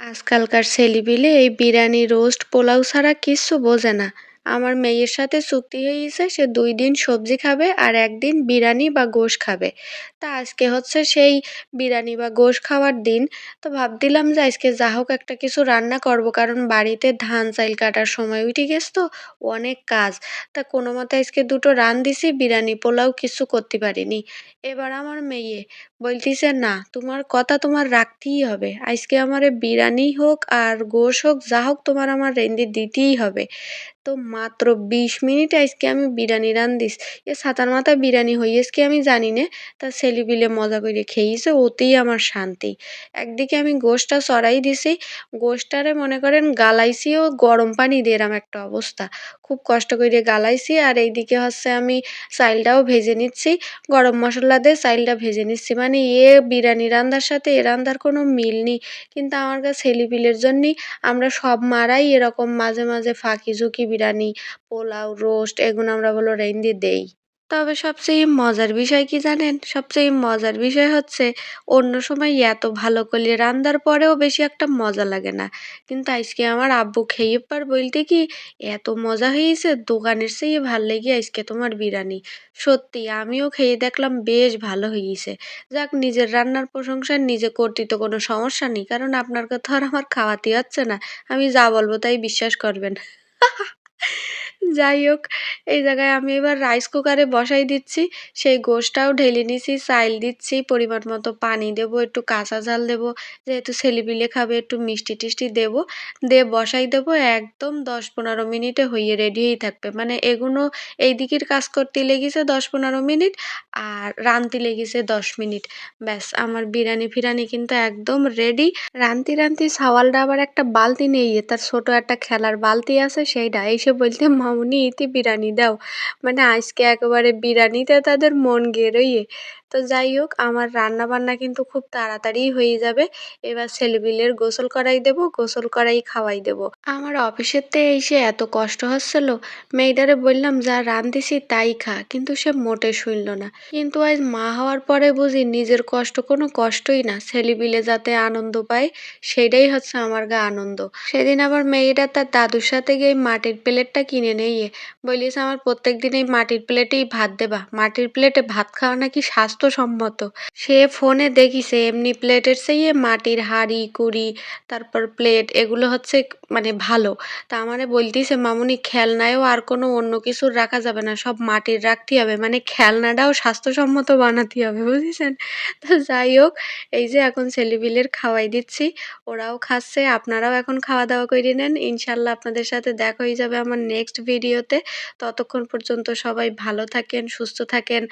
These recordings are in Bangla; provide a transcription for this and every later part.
আজকালকার ছেলেপিলে এই বিরিয়ানি রোস্ট পোলাও ছাড়া কিচ্ছু বোঝে না। আমার মেয়ের সাথে চুক্তি হয়ে গেছে সে দুই দিন সবজি খাবে আর একদিন বিরিয়ানি বা গোশ খাবে। তা আজকে হচ্ছে সেই বিরিয়ানি বা গোশ খাওয়ার দিন। তো ভাবছিলাম যে আজকে যা হোক একটা কিছু রান্না করব, কারণ বাড়িতে ধান চাইল কাটার সময় উঠে গেছে তো অনেক কাজ। তা কোনো মতে আজকে দুটো রান দিছি, বিরিয়ানি পোলাও কিছু করতে পারিনি। এবার আমার মেয়ে বলতিছে না, তোমার কথা তোমার রাখতেই হবে। আজকে আমারে বিরিয়ানি হোক আর গোশ হোক, যা হোক তোমার আমার রেঁধে দিতেই হবে। তো মাত্র বিশ মিনিট আজকে আমি বিরিয়ানি রান্ধিস এ ছাতার মাথা বিরিয়ানি হইয়েছে কি আমি জানি না তা ছেলেপিলে মজা করে খেয়েছে ওতেই আমার শান্তি। একদিকে আমি গোশটা চড়াই দিছি, গোশটারে মনে করেন গালাইছি ও গরম পানি দিয়ে এরম একটা অবস্থা। খুব কষ্ট করে গালাইছি, আর এইদিকে হচ্ছে আমি চাইলটাও ভেজে নিচ্ছি, গরম মশলা দিয়ে চাইলটা ভেজে নিচ্ছি। মানে এ বিরিয়ানি রান্নার সাথে এ রান্নার কোনো মিল নেই। কিন্তু আমার কাছে ছেলেপিলের জন্যই আমরা সব মারাই এরকম মাঝে মাঝে ফাঁকি ঝুঁকি বিরিয়ানি, পোলাও, রোস্ট এগুলো আমরা বলো রেঁধে দেই। তবে সবচেয়ে মজার বিষয় কি জানেন? সবচেয়ে মজার বিষয় হচ্ছে অন্য সময় এত ভালো করে রান্নার পরেও বেশি একটা মজা লাগে না। কিন্তু আজকে আমার আব্বু খেয়ে পার বলতে কি, এত মজা হয়েছে, দোকানের চেয়ে ভালো লেগে আজকে তোমার বিরিয়ানি। সত্যি, আমিও খেয়ে দেখলাম বেশ ভালো হয়েছে। যাক, নিজের রান্নার প্রশংসা নিজে করতে তো কোনো সমস্যা নেই, কারণ আপনার কথা আর আমার খাওয়াতে হচ্ছে না। আমি যা বলব তাই বিশ্বাস করবেন। যাই হোক, এই জায়গায় আমি এবার রাইস কুকারে বসাই দিচ্ছি। সেই গোশটাও ঢেলে নিছি, চাইল দিচ্ছি, পরিমাণ মতো পানি দেবো, একটু কাঁচা ঝাল দেবো, যেহেতু ছেলেপিলে খাবে, একটু মিষ্টি টিষ্টি দেবো। দিয়ে বসাই দেবো, একদম দশ পনেরো মিনিটে হয়ে রেডি হয়েই থাকবে। মানে এগুলো এই দিকের কাজ করতে লেগেছে দশ পনেরো মিনিট, আর রাঁধতে লেগেছে দশ মিনিট। ব্যাস, আমার বিরিয়ানি ফিরানি কিন্তু একদম রেডি রাঁধতে রাঁধতে সাওয়ালটা আবার একটা বালতি নিয়ে, তার ছোট একটা খেলার বালতি আছে সেইটা এসে বলতে মামুনি ইতি বিরিয়ানি দাও। মানে আজকে একেবারে বিরিয়ানিতে তাদের মন গেরোইয়ে তো যাই হোক, আমার রান্না বান্না কিন্তু খুব তাড়াতাড়ি হয়ে যাবে। এবার ছেলেপিলের গোসল করাই দেবো, গোসল করাই খাওয়াই দেবো। আমার অফিসের তে এসে এত কষ্ট হচ্ছিল। মেয়েটারে বললাম, যা রাঁধতেছি তাই খা। কিন্তু সে মোটে শুনল না। কিন্তু আজ মা হওয়ার পরে বুঝি নিজের কষ্ট কোনো কষ্টই না। ছেলেপিলে যাতে আনন্দ পায়, সেটাই হচ্ছে আমার গা আনন্দ। সেদিন আবার মেয়েটা তার দাদুর সাথে গিয়ে মাটির প্লেটটা কিনে নিয়ে বলিস, আমার প্রত্যেক দিন এই মাটির প্লেটেই ভাত দেবা। মাটির প্লেটে ভাত খাওয়া নাকি স্বাস্থ্যসম্মত সে ফোনে দেখিছে এমনি প্লেটের চেয়ে মাটির হাঁড়ি কুড়ি তারপর প্লেট এগুলো হচ্ছে মানে ভালো। তা আমারে বলতিছে, মামুনি, খেলনায়ও আর কোনো অন্য কিছুর রাখা যাবে না, সব মাটির রাখতে হবে। মানে খেলনাটাও স্বাস্থ্যসম্মত বানাতে হবে, বুঝেছেন? তো যাই হোক, এই যে এখন ছেলেপিলের খাওয়াই দিচ্ছি, ওরাও খাচ্ছে, আপনারাও এখন খাওয়া দাওয়া করে নেন। ইনশাল্লাহ আপনাদের সাথে দেখা হয়ে যাবে আমার নেক্সট ভিডিওতে ততক্ষণ পর্যন্ত সবাই ভালো থাকেন, সুস্থ থাকেন।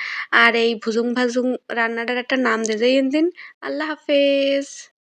আর এই ভুজুং ভাজুং রান্নাটার একটা নাম দিয়ে দিন। আল্লাহ হাফেজ।